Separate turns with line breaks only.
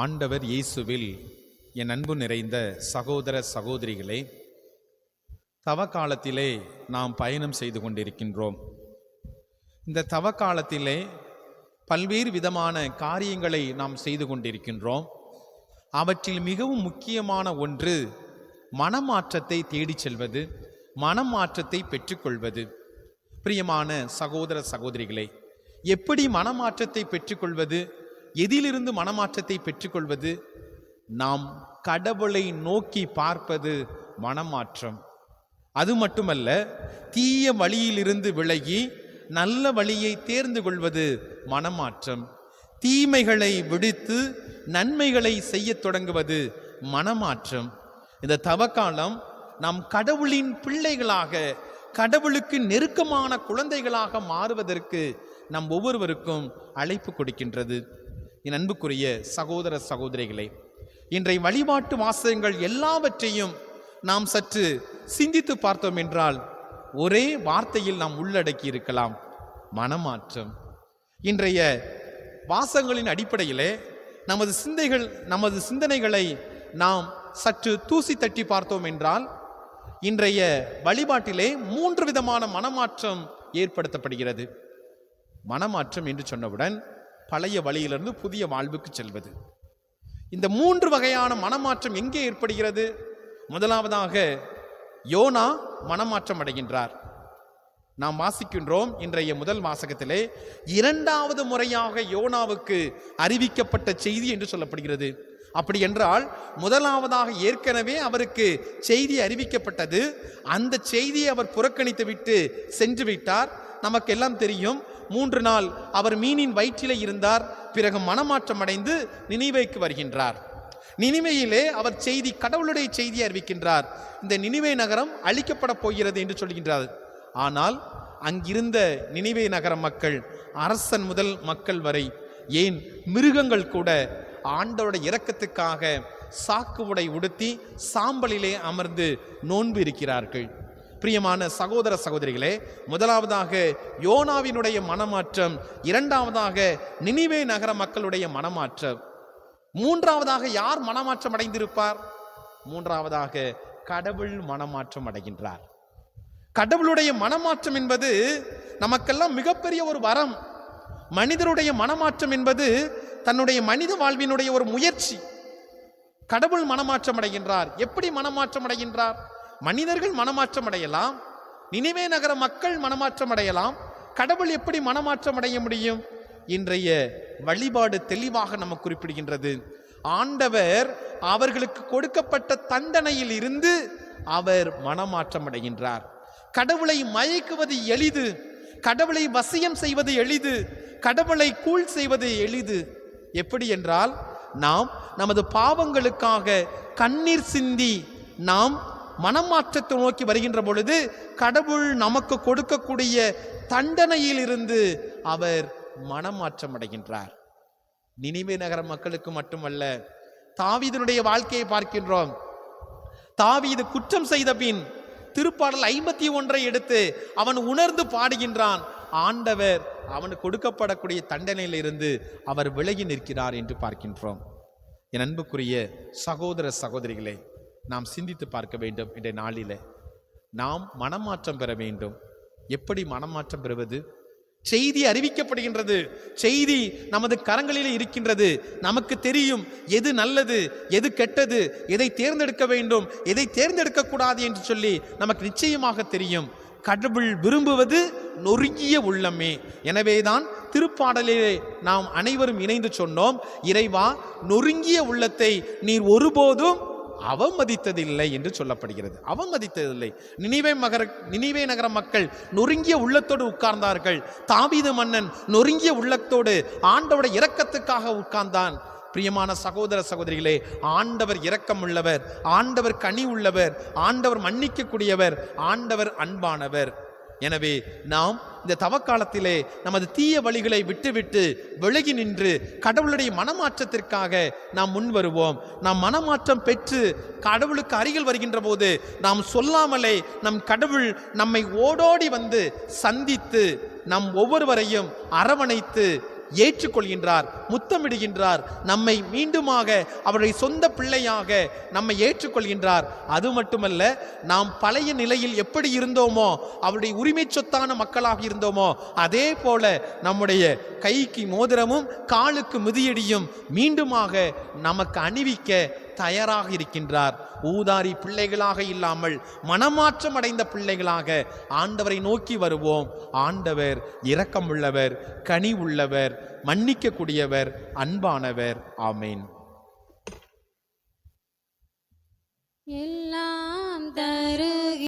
ஆண்டவர் இயேசுவில் என் அன்பு நிறைந்த சகோதர சகோதரிகளே தவ காலத்திலே நாம் பயணம் செய்து கொண்டிருக்கின்றோம். இந்த தவ காலத்திலே பல்வேறு விதமான காரியங்களை நாம் செய்து கொண்டிருக்கின்றோம். அவற்றில் மிகவும் முக்கியமான ஒன்று மனமாற்றத்தை தேடிச் செல்வது மனமாற்றத்தை பெற்றுக்கொள்வது. பிரியமான சகோதர சகோதரிகளே எப்படி மனமாற்றத்தை பெற்றுக்கொள்வது? எதிலிருந்து மனமாற்றத்தை பெற்றுக்கொள்வது? நாம் கடவுளை நோக்கி பார்ப்பது மனமாற்றம். அது மட்டுமல்ல தீய வழியிலிருந்து விலகி நல்ல வழியை தேர்ந்து கொள்வது மனமாற்றம். தீமைகளை விடுத்து நன்மைகளை செய்யத் தொடங்குவது மனமாற்றம். இந்த தவக்காலம் நாம் கடவுளின் பிள்ளைகளாக கடவுளுக்கு நெருக்கமான குழந்தைகளாக மாறுவதற்கு நம் ஒவ்வொருவருக்கும் அழைப்பு கொடுக்கின்றது. என் அன்புக்குரிய சகோதர சகோதரிகளே இன்றைய வழிபாட்டு வாசகங்கள் எல்லாவற்றையும் நாம் சற்று சிந்தித்து பார்த்தோம் என்றால் ஒரே வார்த்தையில் நாம் உள்ளடக்கி இருக்கலாம். மனமாற்றம். இன்றைய வாசகங்களின் அடிப்படையிலே நமது சிந்தைகள் நமது சிந்தனைகளை நாம் சற்று தூசி தட்டி பார்த்தோம் என்றால் இன்றைய வழிபாட்டிலே மூன்று விதமான மனமாற்றம் ஏற்படுத்தப்படுகிறது. மனமாற்றம் என்று சொன்னவுடன் பழைய வழியிலிருந்து புதிய வாழ்வுக்கு செல்வது. இந்த மூன்று வகையான மனமாற்றம் எங்கே ஏற்படுகிறது? முதலாவதாக யோனா மனமாற்றம் அடைகின்றார். நாம் வாசிக்கின்றோம் இன்றைய முதல் வாசகத்திலே இரண்டாவது முறையாக யோனாவுக்கு அறிவிக்கப்பட்ட செய்தி என்று சொல்லப்படுகிறது. அப்படி என்றால் முதலாவதாக ஏற்கனவே அவருக்கு செய்தி அறிவிக்கப்பட்டது. அந்த செய்தியை அவர் புறக்கணித்து விட்டு சென்று விட்டார் நமக்கெல்லாம் தெரியும் மூன்று நாள் அவர் மீனின் வயிற்றிலே இருந்தார். பிறகு மனமாற்றம் அடைந்து நினைவைக்கு வருகின்றார். நினைவையிலே அவர் செய்தி கடவுளுடைய செய்தி அறிவிக்கின்றார். இந்த நினைவே நகரம் அழிக்கப்பட போகிறது என்று சொல்கின்றார். ஆனால் அங்கிருந்த நினைவே நகர மக்கள் அரசன் முதல் மக்கள் வரை ஏன் மிருகங்கள் கூட ஆண்டவருடைய இரக்கத்துக்காக சாக்கு உடை உடுத்தி சாம்பலிலே அமர்ந்து நோன்பு இருக்கிறார்கள்? பிரியமான சகோதர சகோதரிகளே முதலாவதாக யோனாவினுடைய மனமாற்றம் இரண்டாவதாக நினிவே நகர மக்களுடைய மனமாற்றம். மூன்றாவதாக யார் மனமாற்றம் அடைந்திருப்பார்? மூன்றாவதாக கடவுள் மனமாற்றம் அடைகின்றார். கடவுளுடைய மனமாற்றம் என்பது நமக்கெல்லாம் மிகப்பெரிய ஒரு வரம். மனிதருடைய மனமாற்றம் என்பது தன்னுடைய மனித வாழ்வினுடைய ஒரு முயற்சி. கடவுள் மனமாற்றம் அடைகின்றார். எப்படி மனமாற்றம் அடைகின்றார்? மனிதர்கள் மனமாற்றம் அடையலாம் நினைவே நகர மக்கள் மனமாற்றம் அடையலாம் கடவுள் எப்படி மனமாற்றம் அடைய முடியும்? இன்றைய வழிபாடு தெளிவாக நம்ம குறிப்பிடுகின்றது. ஆண்டவர் அவர்களுக்கு கொடுக்கப்பட்ட தண்டனையில் இருந்து அவர் மனமாற்றம் அடைகின்றார் கடவுளை மயக்குவது எளிது. கடவுளை வசியம் செய்வது எளிது. கடவுளை கூழ் செய்வது எளிது. எப்படி என்றால் நாம் நமது பாவங்களுக்காக கண்ணீர் சிந்தி நாம் மனம் மாற்றத்தை நோக்கி வருகின்ற பொழுது கடவுள் நமக்கு கொடுக்கக்கூடிய தண்டனையிலிருந்து அவர் மனமாற்றம் அடைகின்றார். நினைவே நகர மக்களுக்கு மட்டுமல்ல தாவீதனுடைய வாழ்க்கையை பார்க்கின்றோம். தாவீது குற்றம் செய்த பின் திருப்பாடல் ஐம்பத்தி ஒன்றை எடுத்து அவன் உணர்ந்து பாடுகின்றான். ஆண்டவர் அவனுக்கு கொடுக்கப்படக்கூடிய தண்டனையிலிருந்து அவர் விலகி நிற்கிறார் என்று பார்க்கின்றோம். என் அன்புக்குரிய சகோதர சகோதரிகளே நாம் சிந்தித்து பார்க்க வேண்டும் இந்த நாளில். நாம் மனமாற்றம் பெற வேண்டும். எப்படி மனமாற்றம் பெறுவது? செய்தி அறிவிக்கப்படுகின்றது. செய்தி நமது கரங்களில் இருக்கின்றது. நமக்கு தெரியும் எது நல்லது எது கெட்டது எதை தேர்ந்தெடுக்க வேண்டும் எதை தேர்ந்தெடுக்க கூடாது என்று சொல்லி நமக்கு நிச்சயமாக தெரியும். கடவுள் விரும்புவது நொறுங்கிய உள்ளமே. எனவேதான் திருப்பாடலிலே நாம் அனைவரும் இணைந்து சொன்னோம் இறைவா நொறுங்கிய உள்ளத்தை நீர் ஒருபோதும் அவமதித்ததில்லை என்று சொல்லப்படுகிறது. அவமதித்ததில்லை. நினைவே மகர நினைவே நகர மக்கள் நொறுங்கிய உள்ளத்தோடு உட்கார்ந்தார்கள். தாவீது மன்னன் நொறுங்கிய உள்ளத்தோடு ஆண்டவோட இரக்கத்துக்காக உட்கார்ந்தான். பிரியமான சகோதர சகோதரிகளே ஆண்டவர் இரக்கம் உள்ளவர் ஆண்டவர் கனி உள்ளவர் ஆண்டவர் மன்னிக்கக்கூடியவர் ஆண்டவர் அன்பானவர். எனவே நாம் இந்த தவக்காலத்திலே நமது தீய வழிகளை விட்டுவிட்டு விலகி நின்று கடவுளுடைய மனமாற்றத்திற்காக நாம் முன் வருவோம் நாம் மனமாற்றம் பெற்று கடவுளுக்கு அருகில் வருகின்ற போது நாம் சொல்லாமலே நம் கடவுள் நம்மை ஓடோடி வந்து சந்தித்து நம் ஒவ்வொருவரையும் அரவணைத்து ஏற்றுக்கொள்கின்றார் முத்தமிடுகின்றார். நம்மை மீண்டுமாக அவருடைய சொந்த பிள்ளையாக நம்மை ஏற்றுக்கொள்கின்றார். அது மட்டுமல்ல நாம் பழைய நிலையில் எப்படி இருந்தோமோ அவருடைய உரிமை சொத்தான மக்களாக இருந்தோமோ அதே போல நம்முடைய கைக்கு மோதிரமும் காலுக்கு மிதியடியும் மீண்டுமாக நமக்கு அணிவிக்க தயாராக இருக்கின்றார். ஊதாரி பிள்ளைகளாக இல்லாமல் மனமாற்றம் அடைந்த பிள்ளைகளாக ஆண்டவரை நோக்கி வருவோம். ஆண்டவர் இரக்கமுள்ளவர் கனி உள்ளவர் மன்னிக்கக்கூடியவர் அன்பானவர். ஆமேன்.
எல்லாம் தரு